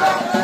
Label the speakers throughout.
Speaker 1: Thank you.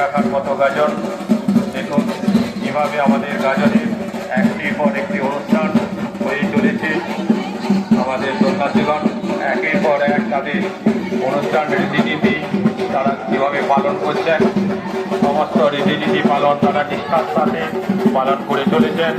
Speaker 1: রাখার মতো গাজন। দেখুন, কীভাবে আমাদের গাজনের একটির পর একটি অনুষ্ঠান হয়ে চলেছে। আমাদের সন্ন্যাসীগণ একের পর এক তাদের অনুষ্ঠান রীতিনীতি তারা কীভাবে পালন করছেন, সমস্ত রীতিনীতি পালন তারা নিষ্ঠার সাথে পালন করে চলেছেন।